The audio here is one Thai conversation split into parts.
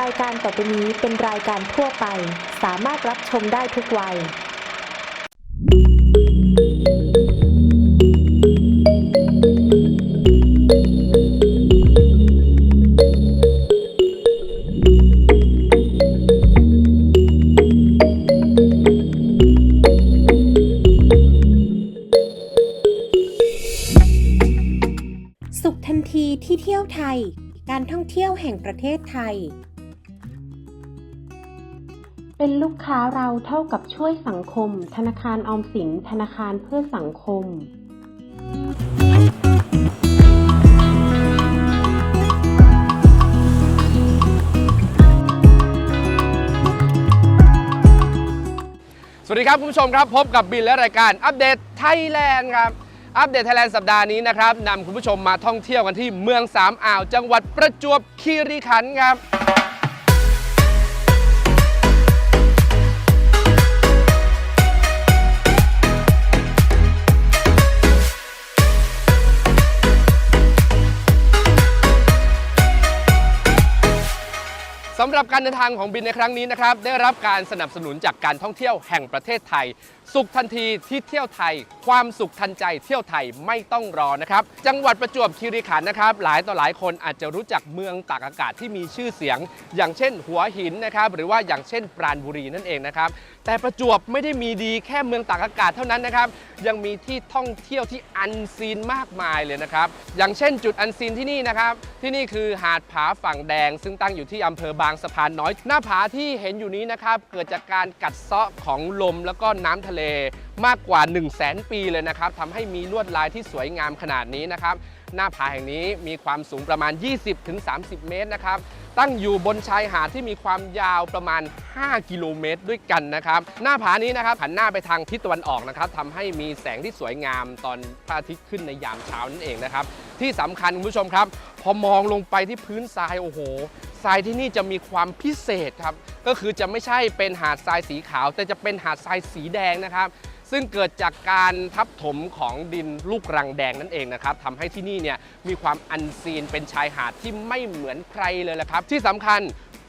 รายการต่อไปนี้เป็นรายการทั่วไป สามารถรับชมได้ทุกวัย สุขทันทีที่เที่ยวไทย การท่องเที่ยวแห่งประเทศไทย เป็นลูกค้าเราเท่ากับช่วยสังคม ธนาคารออมสิน ธนาคารเพื่อสังคม สวัสดีครับคุณผู้ชมครับ พบกับบินและรายการอัปเดตไทยแลนด์ครับ อัปเดตไทยแลนด์สัปดาห์นี้นะครับนำคุณผู้ชมมาท่องเที่ยวกันที่เมืองสามอ่าว จังหวัดประจวบคีรีขันธ์ครับ หรับการเดินทางของบินในครั้งนี้นะครับได้รับการสนับสนุนจากการท่องเที่ยวแห่งประเทศไทย สุขทันทีที่เที่ยวไทย ความสุขทันใจเที่ยวไทยไม่ต้องรอนะครับ จังหวัดประจวบคีรีขันธ์นะครับ หลายต่อหลายคนอาจจะรู้จักเมืองตากอากาศที่มีชื่อเสียง อย่างเช่น หัวหินนะครับหรือว่าอย่างเช่น ปราณบุรีนั่นเองนะครับแต่ประจวบไม่ได้มีดีแค่เมืองตากอากาศเท่านั้นนะครับยังมีที่ท่องเที่ยวที่อันซีนมากมายเลยนะครับอย่างเช่น จุดอันซีนที่นี่นะครับที่นี่คือหาดผาฝั่งแดง ซึ่งตั้งอยู่ที่อำเภอบางสะพานน้อย หน้าผาที่เห็นอยู่นี้นะครับเกิดจากการกัดเซาะของลมแล้วก็น้ำทะเลมากกว่า 1 0 0 0 0แสนปีเลยนะครับทำให้มีลวดลายที่สวยงามขนาดนี้นะครับ หน้าผาแห่งนี้มีความสูงประมาณ 20-30 เมตรนะครับตั้งอยู่บนชายหาดที่มีความยาวประมาณ 5 กิโลเมตรด้วยกันนะครับ หน้าผานี้นะครับหันหน้าไปทางทิศตะวันออกนะครับทำให้มีแสงที่สวยงามตอนพระอาทิตย์ขึ้นในยามเช้านั่นเองนะครับ ที่สำคัญคุณผู้ชมครับ พอมองลงไปที่พื้นทรายโอ้โหทรายที่นี่จะมีความพิเศษครับ ก็คือจะไม่ใช่เป็นหาดทรายสีขาว แต่จะเป็นหาดทรายสีแดงนะครับ ซึ่งเกิดจากการทับถมของดินลูกรังแดงนั่นเองนะครับทำให้ที่นี่เนี่ยมีความอันซีนเป็นชายหาดที่ไม่เหมือนใครเลยแหละครับ ที่สำคัญ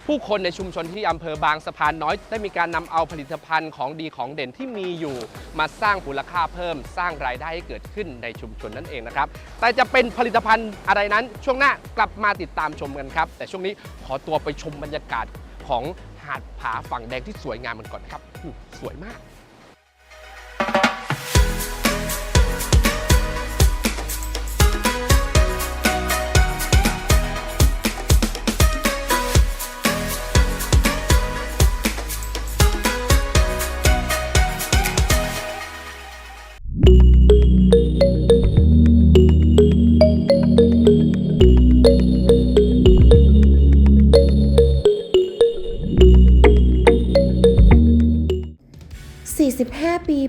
ผู้คนในชุมชนที่อำเภอบางสะพานน้อย ได้มีการนำเอาผลิตภัณฑ์ของดีของเด่นที่มีอยู่ มาสร้างมูลค่าเพิ่ม สร้างรายได้ให้เกิดขึ้นในชุมชนนั่นเองนะครับ แต่จะเป็นผลิตภัณฑ์อะไรนั้น ช่วงหน้ากลับมาติดตามชมกันครับ แต่ช่วงนี้ขอตัวไปชมบรรยากาศของหาดผาฝั่งแดงที่สวยงามกันก่อนครับ สวยมาก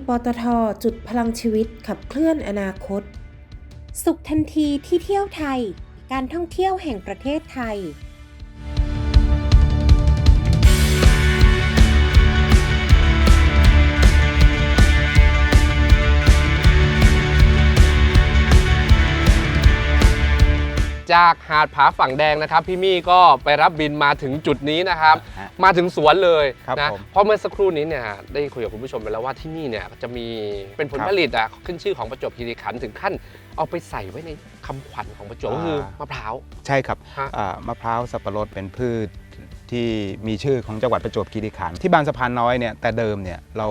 ปตท จุดพลังชีวิตขับเคลื่อนอนาคต สุขทันทีที่เที่ยวไทย การท่องเที่ยวแห่งประเทศไทย จากหาดผาฝั่งแดงนะครับ พี่มี่ก็ไปรับบินมาถึงจุดนี้นะครับ ฮะมาถึงสวนเลยครับนะผมเพราะเมื่อสักครู่นี้เนี่ยได้คุยกับคุณผู้ชมไปแล้วว่าที่นี่เนี่ยจะมีเป็นผลครับผลิตอะขึ้นชื่อของประจวบคีรีขันธ์ถึงขั้นเอาไปใส่ไว้ในคำขวัญของประจวบก็คืออ่าม มะพร้าว ใช่ครับฮะ อ่ามะพร้าวสับปะรดเป็นพืช ที่มีชื่อของจังหวัดประจวบคีรีขันธ์ที่บางสะพานน้อยเนี่ยแต่เดิมเนี่ยเรา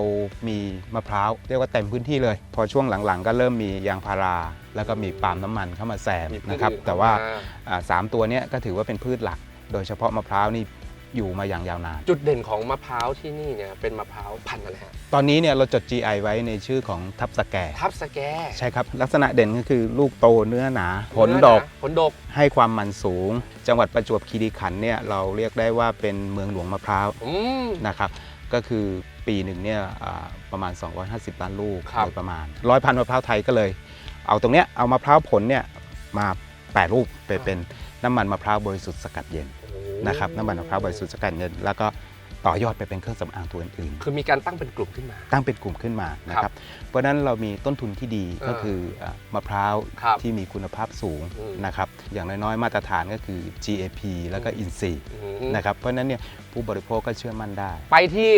มีมะพร้าวเรียกว่าเต็มพื้นที่เลย พอช่วงหลังๆ ก็เริ่มมียางพารา แล้วก็มีปาล์มน้ำมันเข้ามาแซมมีพืชนะครับอื่นแต่ว่าเข้ามาอ่าสามตัวเนี้ก็ถือว่าเป็นพืชหลัก โดยเฉพาะมะพร้าวนี่ อยู่มาอย่างยาวนาน จุดเด่นของมะพร้าวที่นี่เนี่ยเป็นมะพร้าวพันธุ์อะไรฮะตอนนี้เนี่ยเราจด GI ไว้ในชื่อของทับสแกทับสแกใช่ครับ ลักษณะเด่นก็คือลูกโตเนื้อหนา ผลดก ผลดก ให้ความมันสูง จังหวัดประจวบคีรีขันธ์เนี่ยเราเรียกได้ว่าเป็นเมืองหลวงมะพร้าวอืม นะครับก็คือปีหนึ่งเนี่ยอ่าประมาณ 250 ล้านลูกครับ โดยประมาณร้อยพันธุ์มะพร้าวไทยก็เลย เอาตรงเนี้ยเอามะพร้าวผลเนี่ยมาแปรรูปไปเป็นน้ำมันมะพร้าวบริสุทธิ์สกัดเย็นโอ้ นะครับน้ำมันมะพร้าวบริสุทธิ์สกัดเย็นแล้วก็ ต่อยอดไปเป็นเครื่องสำอางตัวอื่นๆคือมีการตั้งเป็นกลุ่มขึ้นมาตั้งเป็นกลุ่มขึ้นมานะคครัรับบเพราะฉะนั้นเรามีต้นทุนที่ดีเออก็คืออะมะพร้าวครับที่มีคุณภาพสูงอืม นะครับอย่างน้อยๆมาตรฐานก็คือ GAP แล้วก็อินซีย์อืมนะครับเพราะฉะนั้นเนี่ยผู้บริโภคก็เชื่อมั่นได้ ไปที่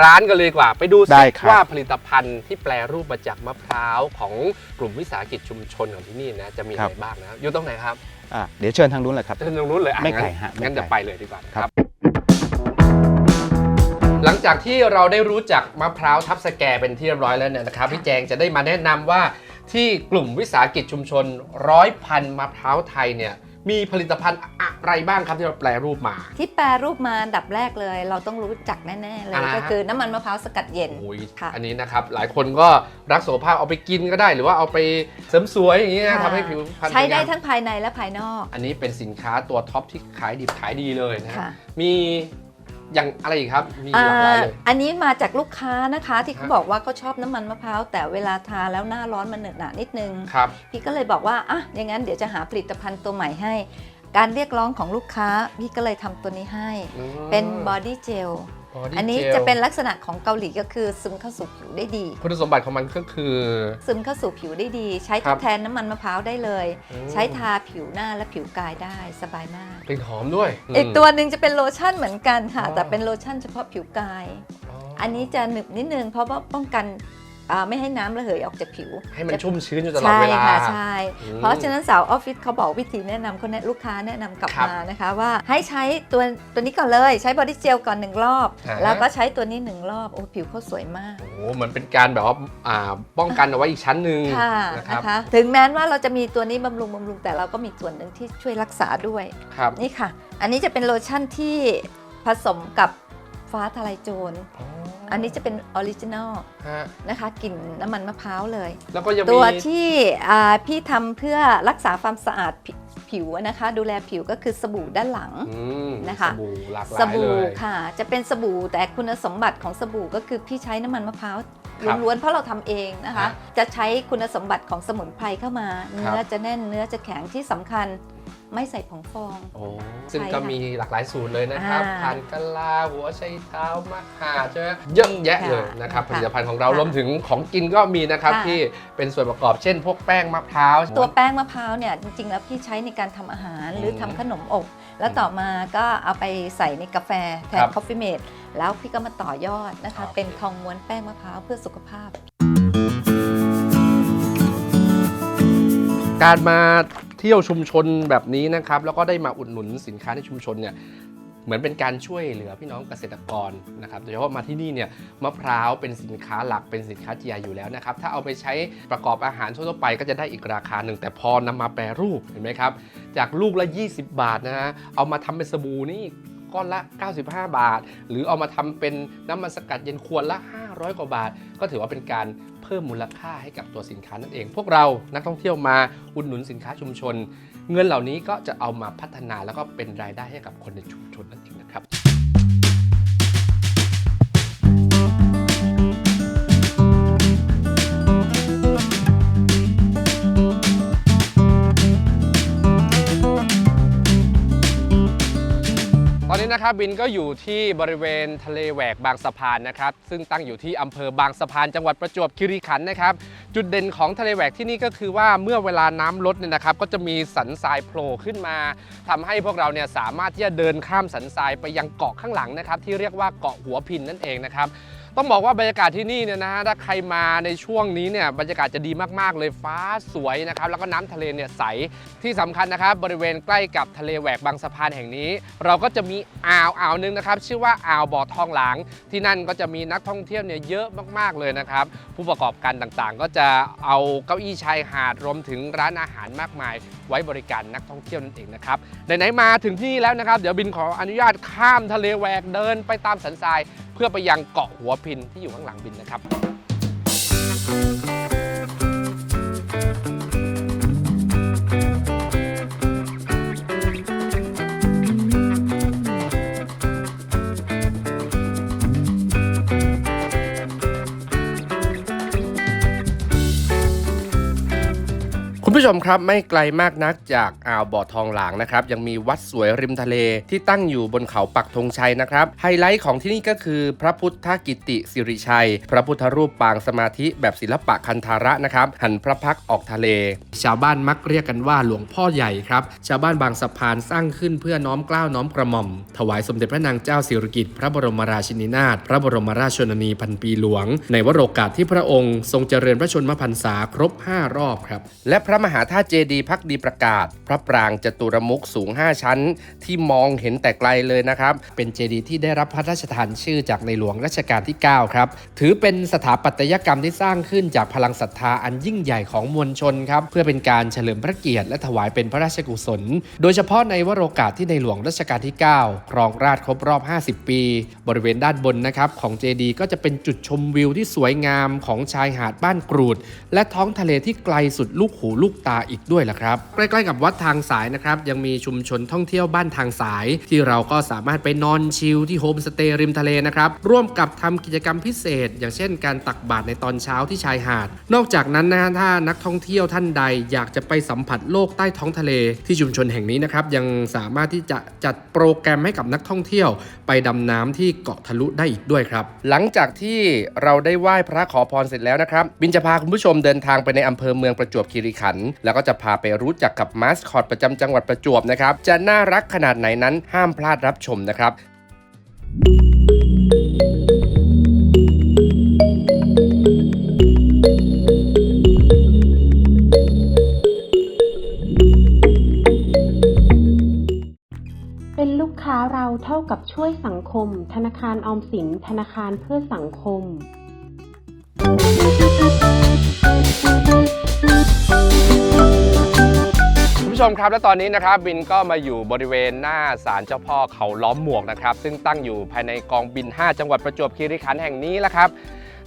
ร้านกันเลยดีกว่า ไปดูได้สิครับ ว่าผลิตภัณฑ์ที่แปลรูปมาจากมะพร้าวของกลุ่มวิสาหกิจชุมชนของที่นี่นะจะมีอะไรบ้างนะอยู่ตรงไหนครับ อะเดี๋ยวเชิญทางนู้นเลยครับ เดินตรงนู้นเลยอะไม่ไกลงั้นฮะไม่งั้นไกลจะไปเลยดีกว่านะคครัรับบหลัง จากที่เราได้รู้จักมะพร้าวทับสแกเป็นที่เรียบร้อยแล้วเนี่ยนะครับพี่แจงจะได้มาแนะนำว่าที่กลุ่มวิสาหกิจชุมชนร้อยพันมะพร้าวไทยเนี่ยมีผลิตภัณฑ์อะไรบ้างครับที่เราแปลรูปมา ที่แปรรูปมาอันดับแรกเลย เราต้องรู้จักแน่ๆเลยอ่าฮะ ก็คือน้ำมันมะพร้าวสกัดเย็น โอ้ยค่ะอันนี้นะครับหลายคนก็รักสุขภาพเอาไปกินก็ได้ หรือว่าเอาไปเสริมสวยอย่างเงี้ยค่ะ ทำให้ผิวพรรณใช้ได้สวยงามทั้งภายในและภายนอก อันนี้เป็นสินค้าตัวท็อปที่ขายดิบขายดีเลยนะฮะค่ะ มี อย่างอะไรอีกครับ มีหลากหลายเลยอ่าอันนี้มาจากลูกค้านะคะที่เขาฮะบอกว่าเขาชอบน้ำมันมะพร้าวแต่เวลาทาแล้วหน้าร้อนมันเหนอะหนะนิดนึงครับพี่ก็เลยบอกว่าอะอย่างนั้นเดี๋ยวจะหาผลิตภัณฑ์ตัวใหม่ให้ การเรียกร้องของลูกค้า พี่ก็เลยทำตัวนี้ให้ เป็นบอดี้เจล Body อันนี้ Gel จะเป็นลักษณะของเกาหลีก็คือซึมเข้าสู่ผิวได้ดี คุณสมบัติของมันก็คือ ซึมเข้าสู่ผิวได้ดี ใช้คทรัดบแทนน้ำมันมะพร้าวได้เลยอืมใช้ทาผิวหน้าและผิวกายได้สบายมากกลิ่นหอมด้วย อีกมตัวหนึ่งจะเป็นโลชั่นเหมือนกันค่ะอ๋อแต่เป็นโลชั่นเฉพาะผิวกาย อันนี้จะหนึบนิดนึงเพราะว่าป้องกัน อ่าไม่ให้น้ำระเหยออกจากผิวให้มันชุ่มชื้นอยู่ตลอดใช่เวลาค่ะใช่ อืมเพราะฉะนั้นสาวออฟฟิศเขาบอกวิธีแนะนำคนแนะลูกค้าแนะนำกลับครับมานะคะว่าให้ใช้ตัวตัวนี้ก่อนเลยใช้บอดี้เจลก่อนหนึ่งรอบ อ่าฮะ แล้วก็ใช้ตัวนี้หนึ่งรอบโอ้ผิวเขาสวยมาก โอ้โหเหมือนเป็นการแบบว่าอ่าป้องกันเอาไว้อีกชั้นหนึ่งค่ะนะครับนะคะ ถึงแม้ว่าเราจะมีตัวนี้บำรุงบำรุงแต่เราก็มีส่วนหนึ่งที่ช่วยรักษาด้วย ครับ นี่ค่ะ อันนี้จะเป็นโลชั่นที่ผสมกับ ฟ้าทลายโจร อันนี้จะเป็นออริจินอลฮะนะคะกลิ่นน้ำมันมะพร้าวเลย แล้วก็ยังมีตัวที่อ่าพี่ทำเพื่อรักษาความสะอาดผิผิวนะคะ ดูแลผิวก็คือสบู่ด้านหลัง อืมนะคะ สบู่หลากหลายสบู่เลย ค่ะ จะเป็นสบู่แต่คุณสมบัติของสบู่ก็คือพี่ใช้น้ำมันมะพร้าวครับล้วนๆเพราะเราทำเองนะคะฮะจะใช้คุณสมบัติของสมุนไพรเข้ามา ครับ เนื้อจะแน่นเนื้อจะแข็งที่สำคัญ ไม่ใส่ผงฟอง โอ้ซึ่งใช่ก็ค่ะมีหลากหลายสูตรเลยนะครับอ่าผ่านกะลาหัวไชเท้ามะข่าใช่ไหมเยอะแยะเลยนะครับผค่ะลิตภัณฑ์ของเราค่ะรวมถึงของกินก็มีนะครับค่ะ ที่เป็นส่วนประกอบเช่น พวกแป้งมะพร้าว ตัวแป้งมะพร้าวเนี่ยจริงๆ แล้วพี่ใช้ในการทำอาหารหรือทำขนมอบ แล้วต่อมาก็เอาไปใส่ในกาแฟแทครันบคอฟฟี่เมดแล้วพี่ก็มาต่อยอดนะคะโอเคเป็นทองม้วนแป้งมะพร้าวเพื่อสุขภาพ การมาเที่ยวชุมชนแบบนี้นะครับ แล้วก็ได้มาอุดหนุนสินค้าในชุมชนเนี่ยเหมือนเป็นการช่วยเหลือพี่น้องเกษตรกรนะครับโดยเฉพาะมาที่นี่เนี่ยมะพร้าวเป็นสินค้าหลักเป็นสินค้า GI อยู่แล้วนะครับ ถ้าเอาไปใช้ประกอบอาหารทั่วไปก็จะได้อีกราคาหนึ่ง แต่พอนำมาแปรรูปเห็นไหมครับ จากลูกละ 20 บาทนะฮะเอามาทำเป็นสบู่นี่ ก้อนละ 95 บาท หรือเอามาทำเป็นน้ำมันสกัดเย็นควรละ 500 กว่าบาท ก็ถือว่าเป็นการเพิ่มมูลค่าให้กับตัวสินค้านั่นเอง พวกเรานักท่องเที่ยวมาอุดหนุนสินค้าชุมชน เงินเหล่านี้ก็จะเอามาพัฒนาแล้วก็เป็นรายได้ให้กับคนในชุมชนนั่นเอง อนนี้นะครับบินก็อยู่ที่บริเวณทะเลแหวกบางสะพานนะครับ ซึ่งตั้งอยู่ที่อำเภอบางสะพานจังหวัดประจวบคีรีขันธ์นะครับ จุดเด่นของทะเลแหวกที่นี่ก็คือว่าเมื่อเวลาน้ำลดเนี่ยนะครับ ก็จะมีสันทรายโผล่ขึ้นมาทำให้พวกเราเนี่ยสามารถที่จะเดินข้ามสันทรายไปยังเกาะข้างหลังนะครับ ที่เรียกว่าเกาะหัวพินนั่นเองนะครับ ต้องบอกว่าบรรยากาศที่นี่เนี่ยนะฮะถ้าใครมาในช่วงนี้เนี่ยบรรยากาศจะดีมากๆ เลยฟ้าสวยนะครับแล้วก็น้ำทะเลเนี่ยใสที่สำคัญนะครับบริเวณใกล้กับทะเลแหวกบางสะพานแห่งนี้ เราก็จะมีอ่าวอ่าวหนึงนะครับชื่อว่าอ่าวบ่อทองหลาง ที่นั่นก็จะมีนักท่องเที่ยวเนี่ยเยอะมากๆเลยนะครับผู้ประกอบการต่างๆ ก็จะเอาเก้าอี้ชายหาดรวมถึงร้านอาหารมากมาย ไว้บริการนักท่องเที่ยวนั่นเองนะครับไหนๆมาถึงที่นี่แล้วนะครับเดี๋ยวบินขออนุญาตข้ามทะเลแหวกเดินไปตามสันทราย เพื่อไปยังเกาะหัวพินที่อยู่ข้างหลังบินนะครับ ผู้ชมผู้ชมครับไม่ไกลมากนักจากอ่าวบ่อทองหลางนะครับยังมีวัดสวยริมทะเลที่ตั้งอยู่บนเขาปักธงชัยนะครับไฮไลท์ของที่นี่ก็คือพระพุทธกิติสิริชัย พระพุทธรูปปางสมาธิแบบศิลปะคันธาระนะครับหันพระพักออกทะเล ชาวบ้านมักเรียกกันว่าหลวงพ่อใหญ่ครับชาวบ้านบางสะพานสร้างขึ้นเพื่อน้อมกล้าวน้อมกระหม่อม ถวายสมเด็จพระนางเจ้าสิริกิติ์พระบรมราชินีนาถพระบรมราชชนนีพันปีหลวง ในวโรกาสที่พระองค์ ทรงเจริญพระชนมพรรษาครบ 5 รอบครับและพระมหาธาตุเจดีย์พักดีประกาศ พระปรางจตุรมุขสูง 5 ชั้น ที่มองเห็นแต่ไกลเลยนะครับ เป็นเจดีย์ที่ได้รับพระราชทานชื่อจากในหลวงรัชกาลที่ 9 ครับ ถือเป็นสถาปัตยกรรมที่สร้างขึ้นจากพลังศรัทธาอันยิ่งใหญ่ของมวลชนครับ เพื่อเป็นการเฉลิมพระเกียรติและถวายเป็นพระราชกุศล โดยเฉพาะในวโรกาสที่ในหลวงรัชกาลที่ 9 ครองราชครบรอบ 50 ปี บริเวณด้านบนนะครับของเจดีย์ก็จะเป็นจุดชมวิวที่สวยงามของชายหาดบ้านกรูด และท้องทะเลที่ไกลสุดลูกหูลูกตาอีกด้วยล่ะครับ ใกล้ๆกับวัดทางสายนะครับยังมีชุมชนท่องเที่ยวบ้านทางสาย ที่เราก็สามารถไปนอนชิลที่โฮมสเตย์ริมทะเลนะครับร่วมกับทำกิจกรรมพิเศษ อย่างเช่น การตักบาตรในตอนเช้าที่ชายหาด นอกจากนั้นนะฮะถ้านักท่องเที่ยวท่านใด อยากจะไปสัมผัสโลกใต้ท้องทะเล ที่ชุมชนแห่งนี้นะครับยังสามารถที่จะจัดโปรแกรมให้กับนักท่องเที่ยว ไปดำน้ำที่เกาะทะลุได้อีกด้วยครับ หลังจากที่เราได้ไหว้พระขอพรเสร็จแล้วนะครับ บินจะพาคุณผู้ชมเดินทางไปในอำเภอเมืองประจวบคีรีขันธ์แล้วก็จะพาไปรู้จักกับมาสคอตประจำจังหวัดประจวบนะครับ จะน่ารักขนาดไหนนั้นห้ามพลาดรับชมนะครับ เป็นลูกค้าเราเท่ากับช่วยสังคม ธนาคารออมสิน ธนาคารเพื่อสังคม ผู้ชมครับและตอนนี้นะครับบินก็มาอยู่บริเวณหน้าศาลเจ้าพ่อเขาล้อมหมวกนะครับซึ่งตั้งอยู่ภายในกองบิน 5 จังหวัดประจวบคีรีขันธ์แห่งนี้แหละครับ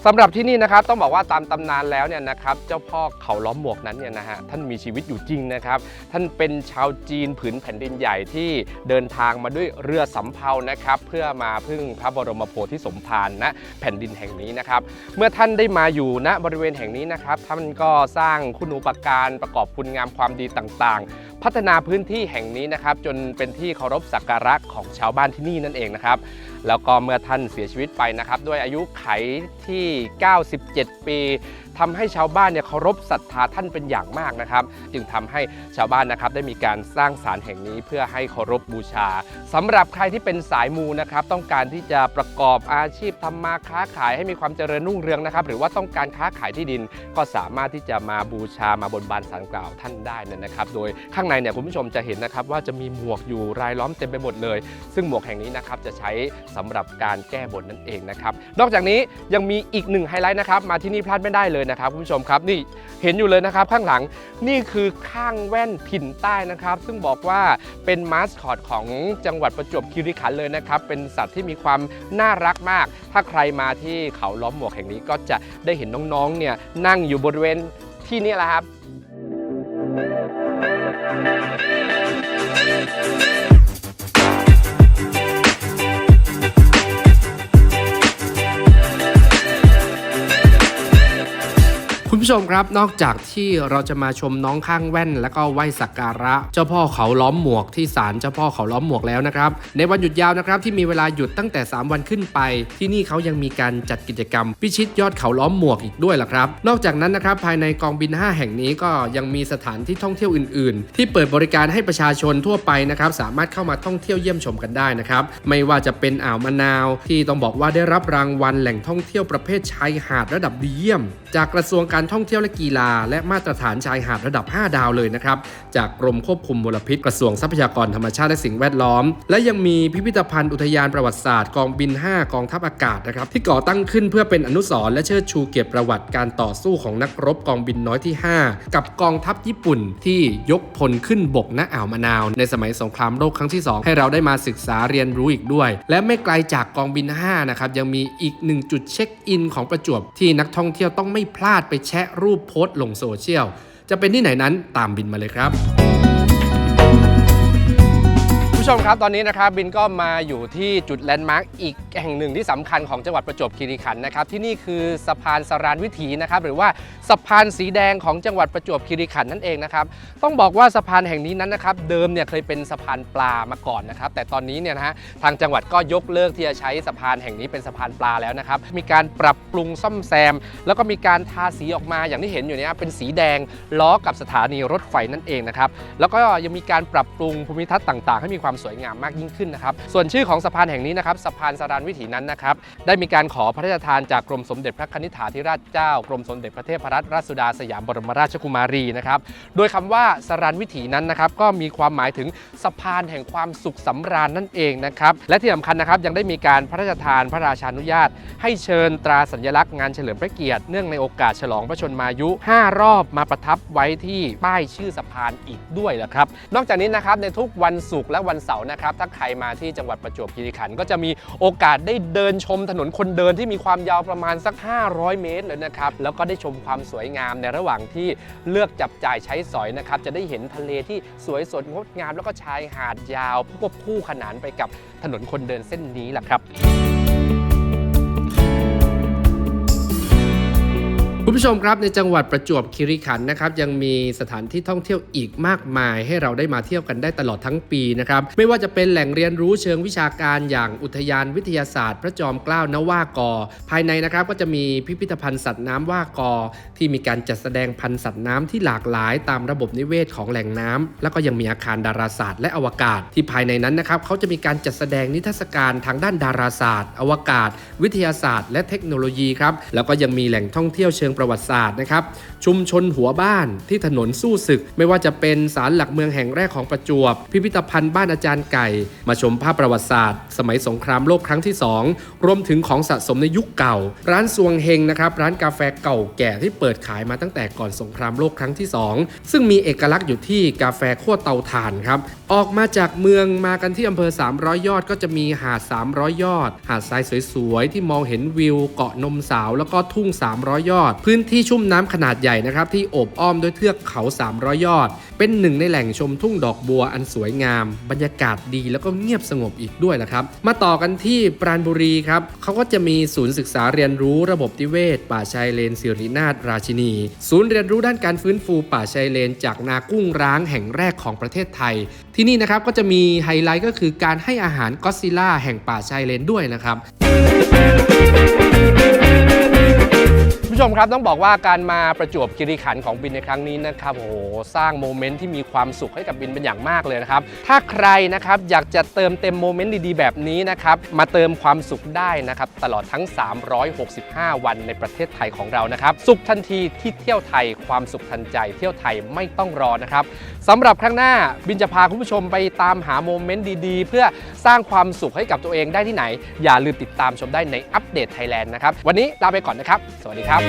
สำหรับที่นี่นะครับต้องบอกว่าตามตำนานแล้วเนี่ยนะครับเจ้าพ่อเขาล้อมหมวกนั้นเนี่ยนะฮะท่านมีชีวิตอยู่จริงนะครับท่านเป็นชาวจีนผืนแผ่นดินใหญ่ที่เดินทางมาด้วยเรือสำเภานะครับเพื่อมาพึ่งพระบรมโพธิสมภารณแผ่นดินแห่งนี้นะครับเมื่อท่านได้มาอยู่ณบริเวณแห่งนี้นะครับท่านก็สร้างคุณูปการประกอบคุณงามความดีต่างๆ พัฒนาพื้นที่แห่งนี้นะครับจนเป็นที่เคารพสักการะของชาวบ้านที่นี่นั่นเองนะครับแล้วก็เมื่อท่านเสียชีวิตไปนะครับ ด้วยอายุไขที่ 97 ปี ทำให้ชาวบ้านเนี่ยเคารพศรัทธาท่านเป็นอย่างมากนะครับ จึงทำให้ชาวบ้านนะครับได้มีการสร้างศาลแห่งนี้เพื่อให้เคารพบูชาสำหรับใครที่เป็นสายมูนะครับต้องการที่จะประกอบอาชีพทำมาค้าขายให้มีความเจริญรุ่งเรืองนะครับ หรือว่าต้องการค้าขายที่ดินก็สามารถที่จะมาบูชามาบนบานสารกล่าวท่านได้นั่นนะครับ โดยข้างในเนี่ยคุณผู้ชมจะเห็นนะครับว่าจะมีหมวกอยู่รายล้อมเต็มไปหมดเลย ซึ่งหมวกแห่งนี้นะครับจะใช้สำหรับการแก้บนนั่นเองนะครับ นอกจากนี้ยังมีอีกหนึ่งไฮไลท์นะครับมาที่นี่พลาดไม่ได้เลยนะครับคุณผู้ชมครับนี่เห็นอยู่เลยนะครับข้างหลังนี่คือข้างแว่นถิ่นใต้นะครับ ซึ่งบอกว่าเป็นมาสคอตของจังหวัดประจวบคีรีขันธ์เลยนะครับ เป็นสัตว์ที่มีความน่ารักมาก ถ้าใครมาที่เขาล้อมหมวกแห่งนี้ก็จะได้เห็นน้องๆเนี่ยนั่งอยู่บริเวณที่นี่แหละครับคุณ ผู้ชมครับนอกจากที่เราจะมาชมน้องข้างแว่น แล้วก็ไหว้สักการะ เจ้าพ่อเขาล้อมหมวกที่ศาลเจ้าพ่อเขาล้อมหมวกแล้วนะครับในวันหยุดยาวนะครับที่มีเวลาหยุดตั้งแต่ 3 วันขึ้นไป ที่นี่เขายังมีการจัดกิจกรรม พิชิตยอดเขาล้อมหมวกอีกด้วยล่ะครับ นอกจากนั้นนะครับภายในกองบิน 5 แห่งนี้ก็ยังมีสถานที่ท่องเที่ยวอื่น ๆ ที่เปิดบริการให้ประชาชนทั่วไปนะครับสามารถเข้ามาท่องเที่ยวเยี่ยมชมกันได้นะครับไม่ว่าจะเป็นอ่าวมะนาว ที่ต้องบอกว่าได้รับรางวัลแหล่งท่องเที่ยวประเภทชายหาดระดับดีเยี่ยมจากกระทรวงการท่องเที่ยวและกีฬา และมาตรฐานชายหาดระดับ 5 ดาวเลยนะครับ จากกรมควบคุมมลพิษกระทรวงทรัพยากรธรรมชาติและสิ่งแวดล้อม และยังมีพิพิธภัณฑ์อุทยานประวัติศาสตร์กองบิน 5 กองทัพอากาศนะครับที่ก่อตั้งขึ้นเพื่อเป็นอนุสรณ์และเชิดชูเกียรติประวัติการต่อสู้ของนักรบกองบินน้อยที่ 5 กับกองทัพญี่ปุ่นที่ยกพลขึ้นบกณอ่าวมะนาว ในสมัยสงครามโลกครั้งที่ 2 ให้เราได้มาศึกษาเรียนรู้อีกด้วย และไม่ไกลจากกองบิน5นะครับยังมีอีกหนึ่งจุดเช็คอินของประจวบที่นักท่องเที่ยวต้องไม่พลาดไปแชะรูปโพสต์ลงโซเชียล จะเป็นที่ไหนนั้นตามบินมาเลยครับ ผู้ชผู้ชมครับตอนนี้นะครับบินก็มาอยู่ที่จุดแลนด์มาร์กอีกแห่งหนึ่งที่สำคัญของจังหวัดประจวบคีรีขันธ์นะครับที่นี่คือสะพานสรานวิถีนะครับหรือว่าสะพานสีแดงของจังหวัดประจวบคีรีขันธ์นั่นเองนะครับต้องบอกว่าสะพานแห่งนี้นั้นนะครับเดิมเนี่ยเคยเป็นสะพานปลามาก่อนนะครับแต่ตอนนี้เนี่ยนะฮะทางจังหวัดก็ยกเลิกที่จะใช้สะพานแห่งนี้เป็นสะพานปลาแล้วนะครับมีการปรับปรุงซ่อมแซม แล้วก็มีการทาสีออกมาอย่างที่เห็นอยู่เนี่ยเป็นสีแดงล้อกับสถานีรถไฟนั่นเองนะครับแล้วก็ยังมีการปรับปรุงภูมิทัศน์ต่าง ๆ ให้มีความสวยงามมากยิ่งขึ้นนะครับ ส่วนชื่อของสะพานแห่งนี้นะครับสะพานสรานวิถีนั้นนะครับได้มีการขอพระราชทานจากกรมสมเด็จพระนิธิถาธิราชเจ้ากรมสมเด็จพระเทพรัตนราชสุดาสยามบรมราชกุมารีนะครับโดยคำว่าสรานวิถีนั้นนะครับก็มีความหมายถึงสะพานแห่งความสุขสำราญนั่นเองนะครับและที่สำคัญนะครับยังได้มีการพระราชทานพระราชานุญาต ให้เชิญตราสัญลักษณ์งานเฉลิมพระเกียรติเนื่องในโอกาสฉลองพระชนมายุ 5 รอบมาประทับไว้ที่ป้ายชื่อสะพานอีกด้วยละครับนอกจากนี้นะครับในทุกวันศุกร์และวันเสาร์นะครับถ้าใครมาที่จังหวัดประจวบคีรีขันธ์ก็จะมีโอกาสได้เดินชมถนนคนเดินที่มีความยาวประมาณสัก 500 เมตรเลยนะครับแล้วก็ได้ชมความสวยงามในระหว่างที่เลือกจับจ่ายใช้สอยนะครับจะได้เห็นทะเลที่สวยสดงดงาม แล้วก็ชายหาดยาวควบคู่ขนานไปกับถนนคนเดินเส้นนี้แหละครับ คุณผู้ชมครับในจังหวัดประจวบคีรีขันธ์นะครับยังมีสถานที่ท่องเที่ยวอีกมากมาย ให้เราได้มาเที่ยวกันได้ตลอดทั้งปีนะครับไม่ว่าจะเป็นแหล่งเรียนรู้เชิงวิชาการอย่างอุทยานวิทยาศาสตร์ พระจอมเกล้านว่ากอ ภายในนะครับก็จะมีพิพิธภัณฑ์สัตว์น้ำว่ากอ ที่มีการจัดแสดงพันธุ์สัตว์น้ำที่หลากหลายตามระบบนิเวศของแหล่งน้ำแล้วก็ยังมีอาคารดาราศาสตร์และอวกาศ ที่ภายในนั้นนะครับเขาจะมีการจัดแสดงนิทรรศการทางด้านดาราศาสตร์ อวกาศ วิทยาศาสตร์ และเทคโนโลยีครับแล้วก็ยังมีแหล่งท่องเที่ยวเชิงประวัติศาสตร์นะครับ ชุมชนหัวบ้านที่ถนนสู้ศึก ไม่ว่าจะเป็นศาลหลักเมืองแห่งแรกของประจวบ พิพิธภัณฑ์บ้านอาจารย์ไก่ มาชมภาพประวัติศาสตร์ สมัยสงครามโลกครั้งที่ 2 รวมถึงของสะสมในยุคเก่า ร้านสวงเฮงนะครับ ร้านกาแฟเก่าแก่ที่เปิดขายมาตั้งแต่ก่อนสงครามโลกครั้งที่ 2 ซึ่งมีเอกลักษณ์อยู่ที่กาแฟขั้วเตาถ่านครับออกมาจากเมืองมากันที่อำเภอ 300 ยอดก็จะมีหาด 300 ยอด หาดทรายสวยๆที่มองเห็นวิว เกาะนมสาวแล้วก็ทุ่ง 300 ยอดพื้นที่ชุ่มน้ำขนาดใหญ่นะครับที่โอบอ้อมด้วยเทือกเขา 300 ยอด เป็นหนึ่งในแหล่งชมทุ่งดอกบัวอันสวยงาม บรรยากาศดีแล้วก็เงียบสงบอีกด้วยนะครับ มาต่อกันที่ปราณบุรีครับเขาก็จะมีศูนย์ศึกษาเรียนรู้ระบบนิเวศ ป่าชายเลนสิรินาถราชินี ศูนย์เรียนรู้ด้านการฟื้นฟูป่าชายเลน จากนากุ้งร้างแห่งแรกของประเทศไทย ที่นี่นะครับก็จะมีไฮไลท์ก็คือการให้อาหารก็ซิลล่าแห่งป่าชายเลนด้วยนะครับ ผู้ชมครับต้องบอกว่าการมาประจวบคีรีขันธ์ของบินในครั้งนี้นะครับโอ้โหสร้างโมเมนต์ที่มีความสุขให้กับบินเป็นอย่างมากเลยนะครับ ถ้าใครนะครับอยากจะเติมเต็มโมเมนต์ดีๆ แบบนี้นะครับมาเติมความสุขได้นะครับตลอดทั้ง 365 วันในประเทศไทยของเรานะครับ สุขทันทีที่เที่ยวไทยความสุขทันใจ เที่ยวไทยไม่ต้องรอนะครับสำหรับครั้งหน้าบินจะพาคุณผู้ชมไปตามหาโมเมนต์ดีๆ เพื่อสร้างความสุขให้กับตัวเองได้ที่ไหน อย่าลืมติดตามชมได้ในอัปเดตไทยแลนด์นะครับวันนี้ลาไปก่อนนะครับ สวัสดีครับ